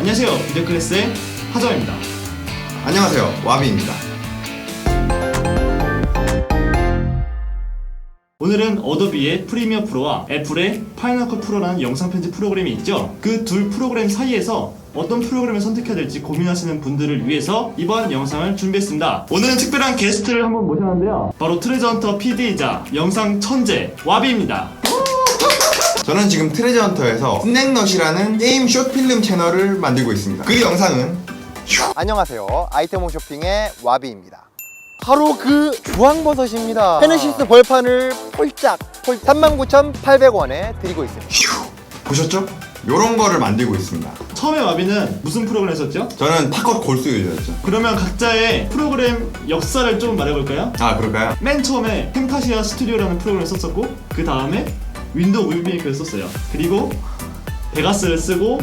안녕하세요. 비디오 클래스의 하정입니다. 안녕하세요 와비입니다 오늘은 어도비의 프리미어 프로와 애플의 파이널 컷 프로라는 영상 편집 프로그램이 있죠. 그 둘 프로그램 사이에서 어떤 프로그램을 선택해야 될지 고민하시는 분들을 위해서 이번 영상을 준비했습니다. 오늘은 특별한 게스트를 한번 모셨는데요. 바로 트레저헌터 PD이자 영상 천재 와비입니다. 저는 지금 트레저 헌터에서 스낵넛이라는 게임 숏필름 채널을 만들고 있습니다 그 영상은 안녕하세요. 아이템 홈 쇼핑의 와비입니다. 바로 그 주황버섯입니다. 페네시스 벌판을 폴짝 폴 39,800원에 드리고 있습니다. 휴 보셨죠? 요런 거를 만들고 있습니다 처음에 와비는 무슨 프로그램 했었죠? 저는 팝컷 골수 유저였죠 그러면 각자의 프로그램 역사를 좀 말해볼까요? 아 그럴까요? 맨 처음에 펜타시아 스튜디오라는 프로그램을 썼었고 그 다음에 윈도우 무비메이커를 썼어요 그리고 베가스를 쓰고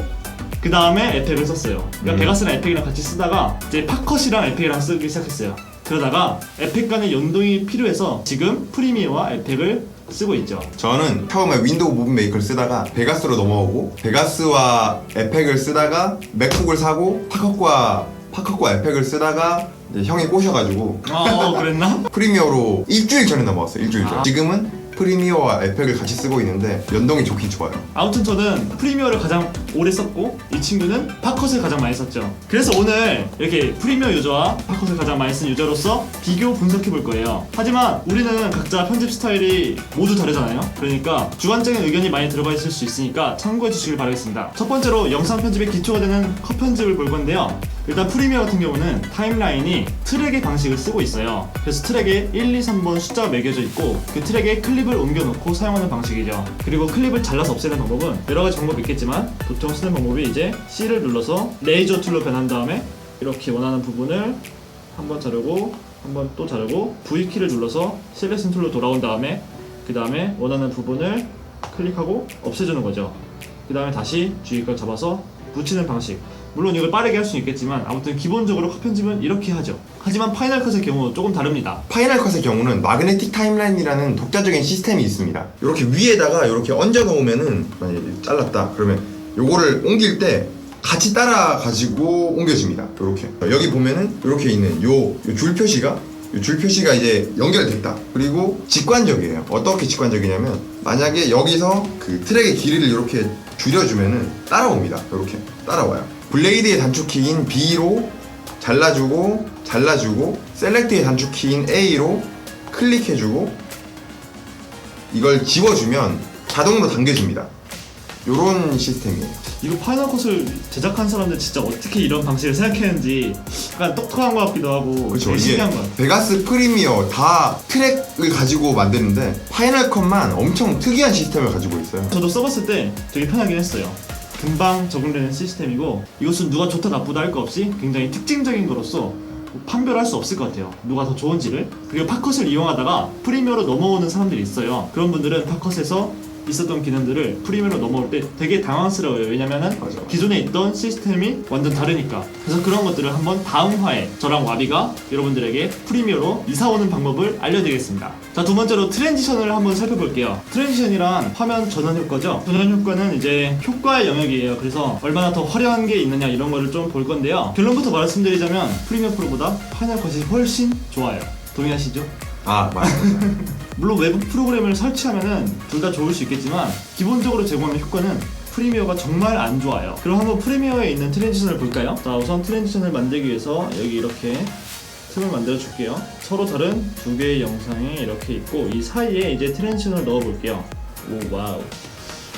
그 다음에 에펙을 썼어요 그러니까 음. 베가스랑 에펙이랑 같이 쓰다가 이제 팝컷이랑 에펙이랑 쓰기 시작했어요 그러다가 에펙 간의 연동이 필요해서 지금 프리미어와 에펙을 쓰고 있죠 저는 처음에 윈도우 무브 메이커를 쓰다가 베가스로 넘어오고 베가스와 에펙을 쓰다가 맥북을 사고 팝컷과 팝컷과 에펙을 쓰다가 이제 형이 꼬셔가지고 아 어, 그랬나? 프리미어로 일주일 전에 넘어왔어요 일주일 전 아. 지금은 프리미어와 에펙을 같이 쓰고 있는데 연동이 좋긴 좋아요 아무튼 저는 프리미어를 가장 오래 썼고 이 친구는 팝컷을 가장 많이 썼죠. 그래서 오늘 이렇게 프리미어 유저와 팝컷을 가장 많이 쓴 유저로서 비교 분석해 볼 거예요. 하지만 우리는 각자 편집 스타일이 모두 다르잖아요. 그러니까 주관적인 의견이 많이 들어가 있을 수 있으니까 참고해 주시길 바라겠습니다. 첫 번째로 영상 편집의 기초가 되는 컷 편집을 볼 건데요. 일단 프리미어 같은 경우는 타임라인이 트랙의 방식을 쓰고 있어요. 그래서 트랙에 1, 2, 3번 숫자가 매겨져 있고 그 트랙에 클립을 옮겨놓고 사용하는 방식이죠. 그리고 클립을 잘라서 없애는 방법은 여러 가지 방법이 있겠지만 보통 쓰는 방법이 이제 C를 눌러서 레이저 툴로 변한 다음에 이렇게 원하는 부분을 한 번 자르고 한 번 또 자르고 V키를 눌러서 셀렉션 툴로 돌아온 다음에 그 다음에 원하는 부분을 클릭하고 없애주는 거죠. 그 다음에 다시 G걸 잡아서 붙이는 방식. 물론 이걸 빠르게 할 수는 있겠지만 아무튼 기본적으로 컷 편집은 이렇게 하죠. 하지만 파이널 컷의 경우 조금 다릅니다. 파이널 컷의 경우는 마그네틱 타임라인이라는 독자적인 시스템이 있습니다. 이렇게 위에다가 이렇게 얹어 놓으면은 만약에 잘랐다 그러면 요거를 옮길 때 같이 따라 가지고 옮겨집니다. 이렇게 여기 보면은 이렇게 있는 요, 요줄 표시가 요 줄 표시가 이제 연결됐다. 그리고 직관적이에요. 어떻게 직관적이냐면 만약에 여기서 그 트랙의 길이를 이렇게 줄여주면은 따라옵니다. 이렇게 따라와요. 블레이드의 단축키인 B로 잘라주고 잘라주고 셀렉트의 단축키인 A로 클릭해주고 이걸 지워주면 자동으로 당겨집니다. 요런 시스템이에요. 이거 파이널 컷을 제작한 사람들 진짜 어떻게 이런 방식을 생각했는지 약간 똑똑한 것 같기도 하고 그렇죠. 되게 신기한 것 같아요. 베가스 프리미어 다 트랙을 가지고 만드는데 파이널 컷만 엄청 특이한 시스템을 가지고 있어요. 저도 써봤을 때 되게 편하긴 했어요. 금방 적응되는 시스템이고 이것은 누가 좋다 나쁘다 할 거 없이 굉장히 특징적인 거로서 판별할 수 없을 것 같아요. 누가 더 좋은지를. 그리고 팝컷을 이용하다가 프리미어로 넘어오는 사람들이 있어요. 그런 분들은 팝컷에서 있었던 기능들을 프리미어로 넘어올 때 되게 당황스러워요. 왜냐면은 맞아. 기존에 있던 시스템이 완전 다르니까. 그래서 그런 것들을 한번 다음 화에 저랑 와비가 여러분들에게 프리미어로 이사 오는 방법을 알려드리겠습니다. 자, 두 번째로 트랜지션을 한번 살펴볼게요. 트랜지션이란 화면 전환 효과죠. 전환 효과는 이제 효과의 영역이에요. 그래서 얼마나 더 화려한 게 있느냐 이런 거를 좀 볼 건데요. 결론부터 말씀드리자면 프리미어 프로보다 파이널 컷이 훨씬 좋아요. 동의하시죠? 아 맞아. 맞아. 물론 외부 프로그램을 설치하면은 둘 다 좋을 수 있겠지만 기본적으로 제공하는 효과는 프리미어가 정말 안 좋아요. 그럼 한번 프리미어에 있는 트랜지션을 볼까요? 자, 우선 트랜지션을 만들기 위해서 여기 이렇게 틈을 만들어 줄게요. 서로 다른 두 개의 영상이 이렇게 있고 이 사이에 이제 트랜지션을 넣어 볼게요. 오 와우.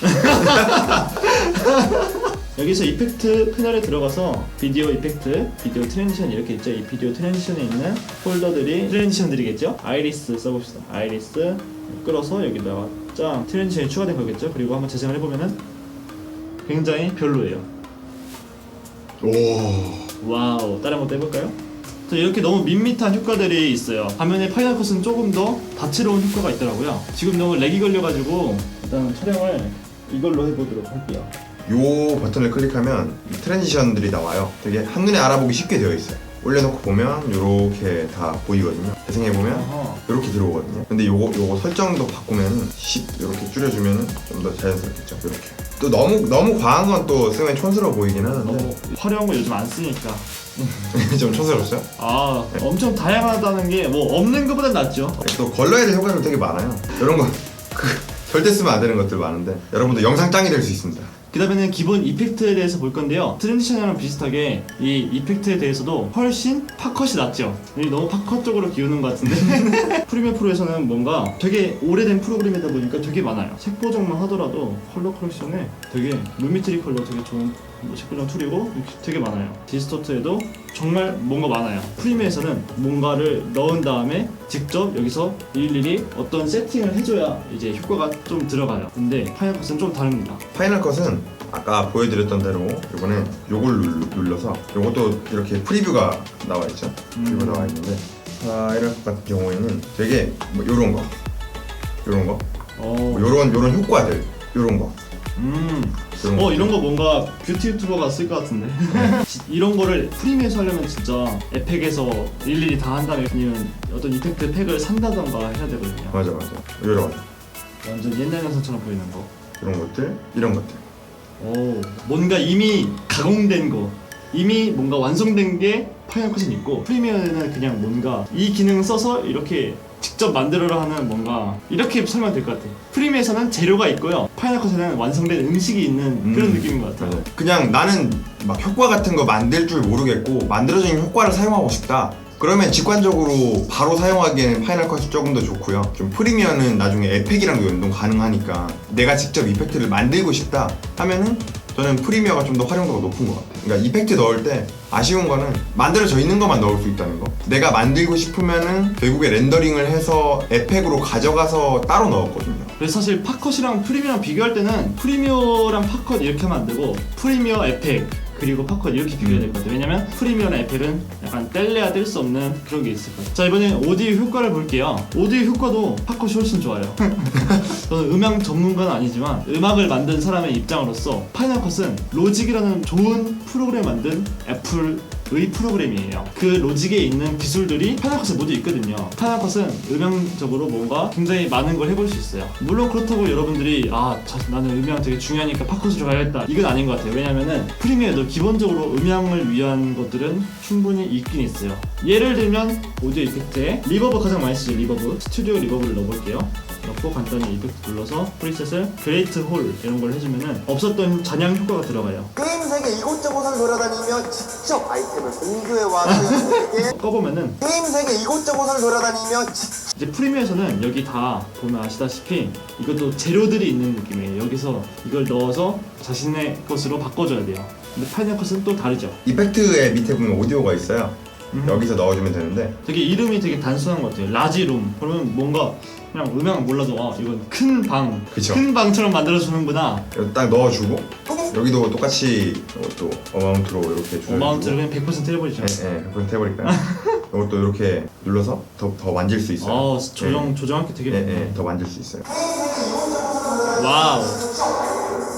여기서 이펙트 패널에 들어가서 비디오 이펙트, 비디오 트랜지션 이렇게 있죠. 이 비디오 트랜지션에 있는 폴더들이 트랜지션들이겠죠. 아이리스 써봅시다. 아이리스 끌어서 여기다가 짱 트랜지션이 추가된 거겠죠. 그리고 한번 재생을 해보면은 굉장히 별로예요. 오. 와우. 다른 것도 해볼까요? 자, 이렇게 너무 밋밋한 효과들이 있어요. 반면에 파이널 컷은 조금 더 다채로운 효과가 있더라고요. 지금 너무 렉이 걸려가지고 일단 촬영을 이걸로 해보도록 할게요. 요 버튼을 클릭하면 이 트랜지션들이 나와요. 되게 한눈에 알아보기 쉽게 되어 있어요. 올려놓고 보면 이렇게 다 보이거든요. 재생해 보면. 이렇게 들어오거든요. 근데 요거 요거 설정도 바꾸면 10 이렇게 줄여주면 좀 더 자연스럽겠죠. 이렇게. 또 너무 너무 과한 건 또 쓰면 촌스러워 보이긴 하는데 너무 화려한 거 요즘 안 쓰니까 좀 촌스럽죠. 아 엄청 다양하다는 게 뭐 없는 것보단 낫죠 또 걸러야 될 효과는 되게 많아요. 이런 거 그, 절대 쓰면 안 되는 것들 많은데 여러분도 영상 짱이 될 수 있습니다. 그 다음에는 기본 이펙트에 대해서 볼 건데요. 트랜지션이랑 비슷하게 이 이펙트에 대해서도 훨씬 팝컷이 낫죠. 이 너무 팝컷 쪽으로 기우는 것 같은데? 프리미어 프로에서는 뭔가 되게 오래된 프로그램이다 보니까 되게 많아요. 색 보정만 하더라도 컬러 컬렉션에 되게 루미트리 컬러 되게 좋은 뭐 색보정 툴이고 되게 많아요. 디스토트에도 정말 뭔가 많아요. 프리미어에서는 뭔가를 넣은 다음에 직접 여기서 일일이 어떤 세팅을 해줘야 이제 효과가 좀 들어가요. 근데 파이어컷은 좀 다릅니다. 파이널 컷은 아까 보여드렸던 대로 이번에 요걸 눌- 눌러서 요것도 이렇게 프리뷰가 나와 있죠. 프리뷰 음. 나와 있는데 파이널 컷 같은 경우에는 되게 뭐 요런 거, 요런 거, 어, 뭐 요런 요런 효과들, 요런 거, 음. 어 거. 이런 거 뭔가 뷰티 유튜버가 쓸 것 같은데 지- 이런 거를 프리미어에서 하려면 진짜 에펙에서 일일이 다 한 다음에 아니면 어떤 이펙트 팩을 산다던가 해야 되거든요 맞아 맞아. 요런 완전 옛날 영상처럼 보이는 거 이런 것들, 이런 것들. 오, 뭔가 이미 가공된 거 이미 뭔가 완성된 게 파이널 컷은 있고 프리미어는 그냥 뭔가 이 기능 써서 이렇게 직접 만들어라 하는 뭔가 이렇게 설명 될 것 같아 프리미어에서는 재료가 있고요 파이널 컷에는 완성된 음식이 있는 그런 음, 느낌인 것 같아요 맞아요. 그냥 나는 막 효과 같은 거 만들 줄 모르겠고 만들어진 효과를 사용하고 싶다. 그러면 직관적으로 바로 사용하기에는 파이널 컷이 조금 더 좋고요. 좀 프리미어는 나중에 에펙이랑도 연동 가능하니까 내가 직접 이펙트를 만들고 싶다 하면은 저는 프리미어가 좀 더 활용도가 높은 것 같아요. 그러니까 이펙트 넣을 때 아쉬운 거는 만들어져 있는 것만 넣을 수 있다는 거. 내가 만들고 싶으면은 결국에 렌더링을 해서 에펙으로 가져가서 따로 넣었거든요. 그래서 사실 팝컷이랑 프리미어랑 비교할 때는 프리미어랑 팝컷 이렇게 되고 프리미어 에펙 그리고 팝컷 이렇게 비교해야 될 것 같아요. 왜냐면 프리미어랑 에펙은 약간 뗄래야 뗄 수 없는 그런 게 있을 것 같아요. 자 이번엔 오디오 효과를 볼게요. 오디오 효과도 팝컷이 훨씬 좋아요. 저는 음향 전문가는 아니지만 음악을 만든 사람의 입장으로서 파이널 컷은 로직이라는 좋은 프로그램 만든 애플 의 프로그램이에요. 그 로직에 있는 기술들이 파이널 컷에 모두 있거든요. 파이널 컷은 음향적으로 뭔가 굉장히 많은 걸 해볼 수 있어요. 물론 그렇다고 여러분들이 아 저- 나는 음향 되게 중요하니까 팝컷으로 가야겠다 이건 아닌 것 같아요. 왜냐면은 프리미어도 기본적으로 음향을 위한 것들은 충분히 있긴 있어요. 예를 들면 오디오 이펙트에 리버브 가장 많이 쓰죠. 리버브 스튜디오 리버브를 넣어볼게요. 넣고 간단히 이펙트 눌러서 프리셋을 그레이트 홀 이런 걸 해주면은 없었던 잔향 효과가 들어가요. 게임 세계 이곳저곳을 돌아다니며 직접 아이템을 공유해와 사용자에게 꺼보면은 게임 세계 이곳저곳을 돌아다니며 직접 이제 프리미어에서는 여기 다 보면 아시다시피 이것도 재료들이 있는 느낌이에요. 여기서 이걸 넣어서 자신의 것으로 바꿔줘야 돼요. 근데 파이널 컷은 또 다르죠. 이펙트의 밑에 보면 오디오가 있어요. 음. 여기서 넣어주면 되는데 되게 이름이 되게 단순한 것 같아요. 라지룸. 그러면 뭔가 그냥 음향 몰라도 아 이건 큰 방, 그쵸. 큰 방처럼 만들어 주는구나. 여기 딱 넣어주고 여기도 똑같이 이것도 어마운트로 이렇게 조여주고 어마운트를 그냥 100% 해버리죠. 예, 예, 그렇게 해버릴까요? 이것도 이렇게 눌러서 더, 더 만질 수 있어요 어 조정 조정할 게 되게 예, 많네. 예, 더 만질 수 있어요 와우.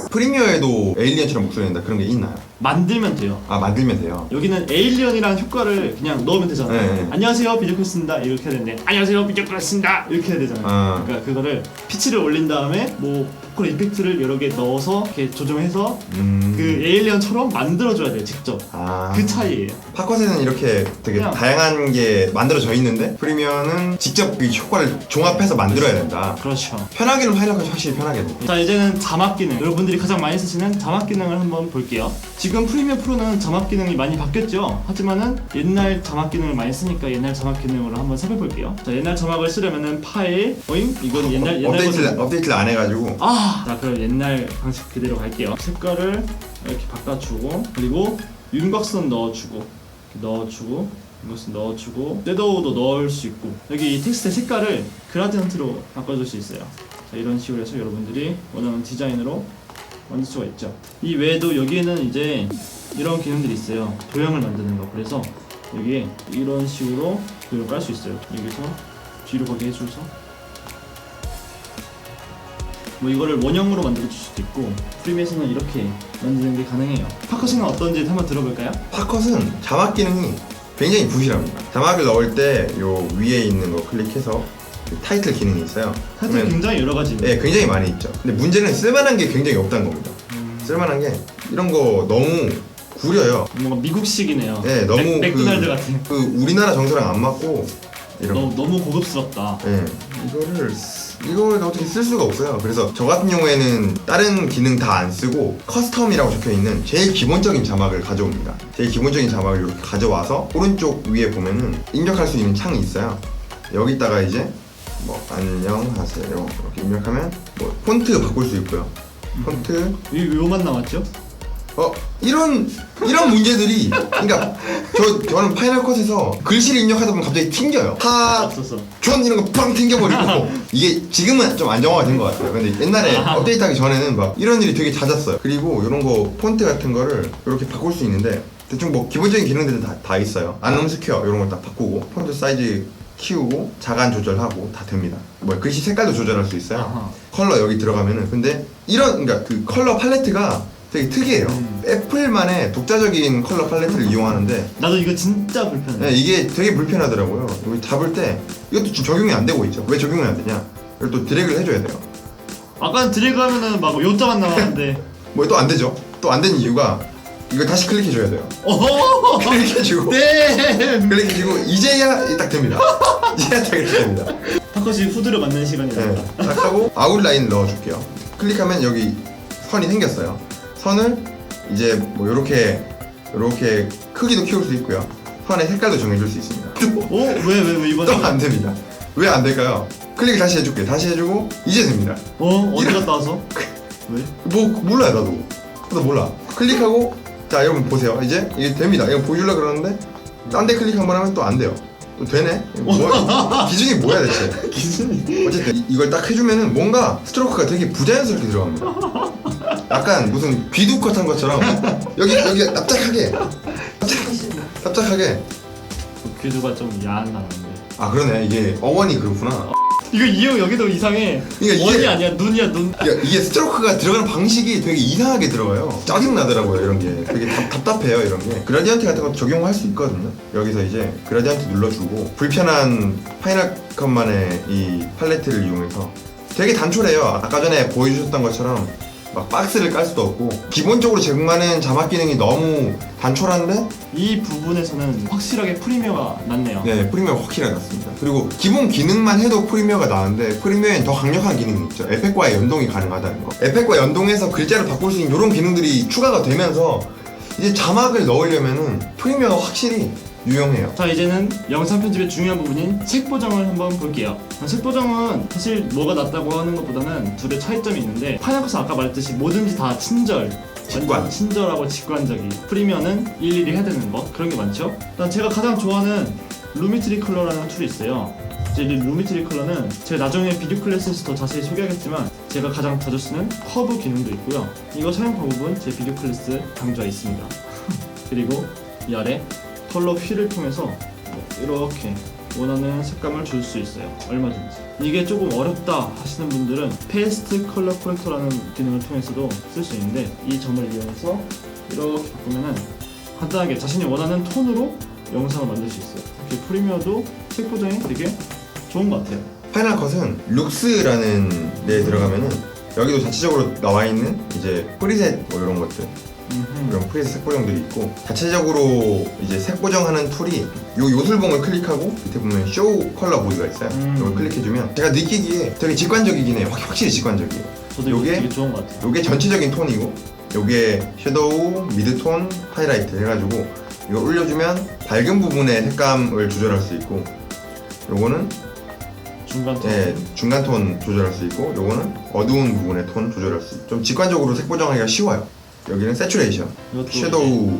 프리미어에도 에일리언처럼 목소리 낸다 그런 게 있나요? 만들면 돼요. 아 만들면 돼요 여기는 에일리언이라는 효과를 그냥 넣으면 되잖아요. 네, 네. 안녕하세요 비디오클스입니다 이렇게 해야 되는데 안녕하세요 비디오클스입니다 이렇게 해야 되잖아요. 아. 그러니까 그거를 피치를 올린 다음에 뭐 보컬 이펙트를 여러 개 넣어서 이렇게 조정해서 음... 그 에일리언처럼 만들어줘야 돼요 직접. 아... 그 차이예요. 팝컷에는 이렇게 되게 그냥- 다양한 게 만들어져 있는데 프리미어는 직접 그 효과를 종합해서 만들어야 된다 그렇죠. 편하기는 파이널컷이 확실히 편하겠네 자 이제는 자막 기능 여러분들이 가장 많이 쓰시는 자막 기능을 한번 볼게요 지금 프리미어 프로는 자막 기능이 많이 바뀌었죠 하지만은 옛날 자막 기능을 많이 쓰니까 옛날 자막 기능으로 한번 살펴볼게요 자 옛날 자막을 쓰려면은 파일 어잉? 이건 옛날 옛날 업데이트를, 버전. 업데이트를 안 해가지고 아! 자 그럼 옛날 방식 그대로 갈게요 색깔을 이렇게 바꿔주고 그리고 윤곽선 넣어주고 넣어주고 윤곽선 넣어주고 섀도우도 넣을 수 있고 여기 이 텍스트의 색깔을 그라디언트로 바꿔줄 수 있어요 자 이런 식으로 해서 여러분들이 원하는 디자인으로 만들 수가 있죠. 이 외에도 여기에는 이제 이런 기능들이 있어요. 도형을 만드는 거. 그래서 여기에 이런 식으로 도형 깔 수 있어요. 여기서 뒤로 가게 해줘서. 뭐 이거를 원형으로 만들어 줄 수도 있고 프리미어에서는 이렇게 만드는 게 가능해요. 팝컷은 어떤지 한번 들어볼까요? 팝컷은 자막 기능이 굉장히 부실합니다. 자막을 넣을 때 요 위에 있는 거 클릭해서 그 타이틀 기능이 있어요. 사실 그러면 굉장히 여러 가지. 네, 굉장히 많이 있죠. 근데 문제는 쓸만한 게 굉장히 없다는 겁니다. 쓸만한 게 이런 거 너무 구려요. 뭔가 미국식이네요. 네, 너무 맥, 맥도날드 그, 같은. 그 우리나라 정서랑 안 맞고 이런 너무 너무 고급스럽다. 네, 이거를 쓰- 이걸 어떻게 쓸 수가 없어요. 그래서 저 같은 경우에는 다른 기능 다 안 쓰고 커스텀이라고 적혀 있는 제일 기본적인 자막을 가져옵니다. 제일 기본적인 자막을 이렇게 가져와서 오른쪽 위에 보면은 입력할 수 있는 창이 있어요. 여기다가 이제 뭐 안녕하세요 이렇게 입력하면 뭐 폰트 바꿀 수 있고요. 폰트 이 요만 남았죠? 어 이런 이런 문제들이 그러니까 저 저는 파이널 컷에서 글씨를 입력하다 보면 갑자기 튕겨요. 하 없었어. 전 이런 거 팡 튕겨버리고 이게 지금은 좀 안정화가 된 것 같아요. 근데 옛날에 업데이트하기 전에는 막 이런 일이 되게 잦았어요. 그리고 이런 거 폰트 같은 거를 이렇게 바꿀 수 있는데 대충 뭐 기본적인 기능들은 다, 다 있어요. 안음 스퀘어 이런 걸 다 바꾸고 폰트 사이즈 키우고 자간 조절하고 다 됩니다. 뭐 글씨 색깔도 조절할 수 있어요. 아하. 컬러 여기 들어가면은 근데 이런 그러니까 그 컬러 팔레트가 되게 특이해요. 음. 애플만의 독자적인 컬러 팔레트를 이용하는데 나도 이거 진짜 불편해. 네, 이게 되게 불편하더라고요. 여기 잡을 때 이것도 지금 적용이 안 되고 있죠. 왜 적용이 안 되냐? 이걸 또 드래그를 해줘야 돼요. 아까는 드래그 하면은 막 요자만 나왔는데. 뭐 또 안 되죠? 또안 되는 이유가 이걸 다시 클릭해줘야 돼요. 어허. 클릭해주고 네. 클릭해주고 이제야 딱 됩니다. 이제야 딱 이렇게 됩니다. 파컷이 후드를 맞는 시간이 네, 나왔다. 딱 하고 아웃라인 넣어줄게요. 클릭하면 여기 선이 생겼어요. 선을 이제 뭐 이렇게 이렇게 크기도 키울 수 있고요. 선의 색깔도 정해줄 수 있습니다. 어? 왜 왜 왜 이번에? 또 안 됩니다. 왜 안 될까요? 클릭 다시 해줄게. 다시 해주고 이제 됩니다. 어? 어디 갔다 와서? 왜? 뭐 몰라요 나도. 나도 몰라. 클릭하고 자 여러분 보세요. 이제 이게 됩니다. 이거 보여주려 그러는데 딴 데 클릭 한 번 하면 또 안 돼요. 또 되네. 뭐, 기준이 뭐야 대체? 기준이. 어쨌든 이, 이걸 딱 해주면은 뭔가 스트로크가 되게 부자연스럽게 들어갑니다. 약간 무슨 귀두컷한 것처럼 여기 여기 납작하게 납작- 납작 하게 귀두가 좀 야한 나는데. 아 그러네 이게 어원이 그렇구나. 이거 이형 여기도 이상해. 그러니까 원이 이게- 아니야 눈이야 눈. 이게, 이게 스트로크가 들어가는 방식이 되게 이상하게 들어가요. 짜증 나더라고요 이런 게. 되게 답, 답답해요 이런 게. 그라디언트 같은 거 적용할 수 있거든요. 여기서 이제 그라디언트 눌러주고 불편한 파이널 컷만의 이 팔레트를 이용해서 되게 단촐해요. 아까 전에 보여주셨던 것처럼 막 박스를 깔 수도 없고 기본적으로 제공하는 자막 기능이 너무 단촐한데 이 부분에서는 확실하게 프리미어가 낫네요. 네, 프리미어가 확실하게 낫습니다. 그리고 기본 기능만 해도 프리미어가 나은데 프리미어엔 더 강력한 기능이 있죠. 에펙과의 연동이 가능하다는 거. 에펙과 연동해서 글자를 바꿀 수 있는 이런 기능들이 추가가 되면서 이제 자막을 넣으려면은 프리미어가 확실히 유용해요. 자 이제는 영상 편집의 중요한 부분인 책 보정을 한번 볼게요. 책 보정은 사실 뭐가 낫다고 하는 것보다는 둘의 차이점이 있는데 파이널컷은 아까 말했듯이 뭐든지 다 친절 직관. 친절하고 직관적이 프리미어는 일일이 해야 되는 것 그런 게 많죠. 일단 제가 가장 좋아하는 루미트리 컬러라는 툴이 있어요. 이제 이 루미트리 컬러는 제가 나중에 비디오 클래스에서 더 자세히 소개하겠지만 제가 가장 자주 쓰는 커브 기능도 있고요. 이거 사용 방법은 제 비디오 클래스 강좌에 있습니다. 그리고 이 아래 컬러 휠을 통해서 이렇게 원하는 색감을 줄 수 있어요. 얼마든지. 이게 조금 어렵다 하시는 분들은 페이스트 컬러 코렉터라는 기능을 통해서도 쓸 수 있는데 이 점을 이용해서 이렇게 바꾸면은 간단하게 자신이 원하는 톤으로 영상을 만들 수 있어요. 이렇게 프리미어도 책 보정이 되게 좋은 것 같아요. 파이널 컷은 룩스라는 데에 들어가면은 여기도 자체적으로 나와 있는 이제 프리셋 뭐 이런 것들 이런 프리셋 색 보정들이 있고 자체적으로 이제 색 보정하는 툴이 요 요술봉을 클릭하고 밑에 보면 쇼 컬러 보기가 있어요. 음. 이걸 클릭해주면 제가 느끼기에 되게 직관적이긴 해요. 확- 확실히 직관적이에요. 저도 이거 요게- 되게 좋은 것 같아요. 요게 전체적인 톤이고 요게 섀도우, 미드톤, 하이라이트 해가지고 이거 올려주면 밝은 부분의 색감을 조절할 수 있고 요거는 중간 톤. 예, 중간 톤 조절할 수 있고 요거는 어두운 부분의 톤 조절할 수 있고 좀 직관적으로 색 보정하기가 쉬워요. 여기는 세츄레이션, 이것도 섀도우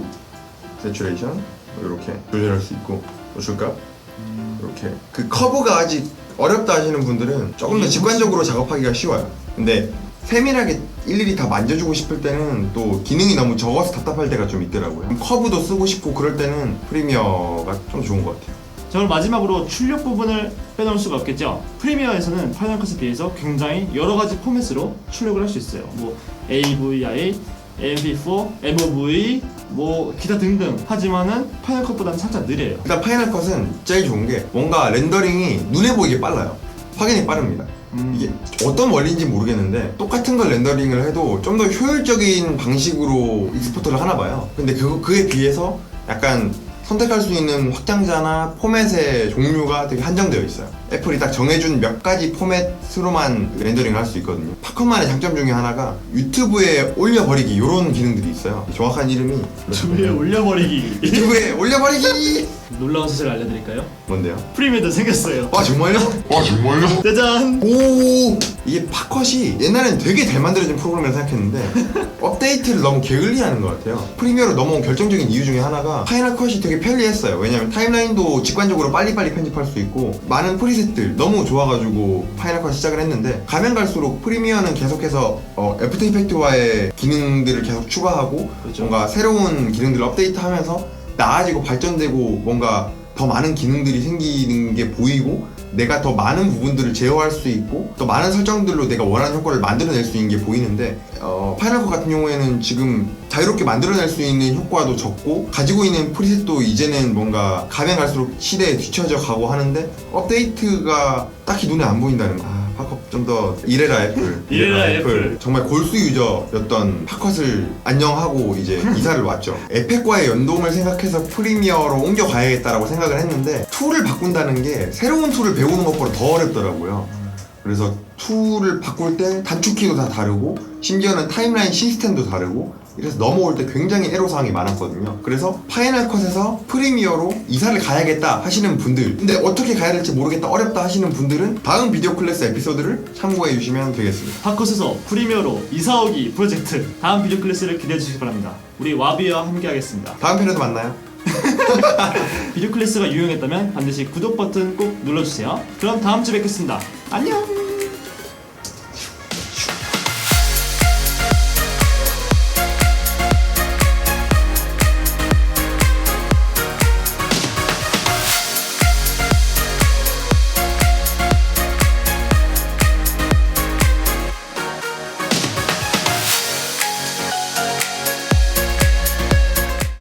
세츄레이션 이렇게 조절할 수 있고 노출값 음, 이렇게 그 커브가 아직 어렵다 하시는 분들은 조금 더 직관적으로 작업하기가 쉬워요. 근데 세밀하게 일일이 다 만져주고 싶을 때는 또 기능이 너무 적어서 답답할 때가 좀 있더라고요. 커브도 쓰고 싶고 그럴 때는 프리미어가 좀 좋은 것 같아요. 자 그럼 마지막으로 출력 부분을 빼놓을 수가 없겠죠. 프리미어에서는 파이널 컷에 비해서 굉장히 여러 가지 포맷으로 출력을 할 수 있어요. 뭐 AVI, MP4, MOV, 뭐 기타 등등. 하지만은 파이널 컷보다는 살짝 느려요. 일단 파이널 컷은 제일 좋은 게 뭔가 렌더링이 눈에 보이게 빨라요. 확연히 빠릅니다. 음. 이게 어떤 원리인지 모르겠는데 똑같은 걸 렌더링을 해도 좀 더 효율적인 방식으로 익스포트를 하나 봐요. 근데 그, 그에 비해서 약간 선택할 수 있는 확장자나 포맷의 종류가 되게 한정되어 있어요. 애플이 딱 정해준 몇 가지 포맷으로만 렌더링을 할 수 있거든요. 팝콘만의 장점 중에 하나가 유튜브에 올려버리기 이런 기능들이 있어요. 정확한 이름이 주위에 올려버리기. 유튜브에 올려버리기 놀라운 사실 알려드릴까요? 뭔데요? 프리미어도 생겼어요. 아 정말요? 아 정말요? 짜잔! 오 이게 팝컷이 옛날엔 되게 잘 만들어진 프로그램이라 생각했는데 업데이트를 너무 게을리하는 것 같아요 프리미어로 넘어온 결정적인 이유 중에 하나가 파이널 컷이 되게 편리했어요 왜냐면 타임라인도 직관적으로 빨리빨리 편집할 수 있고 많은 프리셋 들 너무 좋아가지고 파이널 컷 시작을 했는데 가면 갈수록 프리미어는 계속해서 어, 애프터 이펙트와의 기능들을 계속 추가하고 그렇죠. 뭔가 새로운 기능들을 업데이트하면서 나아지고 발전되고 뭔가 더 많은 기능들이 생기는 게 보이고 내가 더 많은 부분들을 제어할 수 있고 더 많은 설정들로 내가 원하는 효과를 만들어낼 수 있는 게 보이는데 어, 파이널 컷 같은 경우에는 지금 자유롭게 만들어낼 수 있는 효과도 적고 가지고 있는 프리셋도 이제는 뭔가 가면 갈수록 시대에 뒤처져 가고 하는데 업데이트가 딱히 눈에 안 보인다는 거. 아, 팝컷 좀 더 이래라 애플. 이래라 애플. 정말 골수 유저였던 팝컷을 안녕하고 이제 이사를 왔죠. 에펙과의 연동을 생각해서 프리미어로 옮겨가야겠다라고 생각을 했는데 툴을 바꾼다는 게 새로운 툴을 배우는 것보다 더 어렵더라고요. 그래서 툴을 바꿀 때 단축키도 다 다르고 심지어는 타임라인 시스템도 다르고 이래서 넘어올 때 굉장히 애로사항이 많았거든요. 그래서 파이널 컷에서 프리미어로 이사를 가야겠다 하시는 분들 근데 어떻게 가야 될지 모르겠다 어렵다 하시는 분들은 다음 비디오 클래스 에피소드를 참고해 주시면 되겠습니다. 팝컷에서 프리미어로 이사오기 프로젝트 다음 비디오 클래스를 기대해 주시기 바랍니다. 우리 와비와 함께 하겠습니다. 다음 편에도 만나요. 비디오 클래스가 유용했다면 반드시 구독 버튼 꼭 눌러주세요. 그럼 다음 주에 뵙겠습니다. 안녕!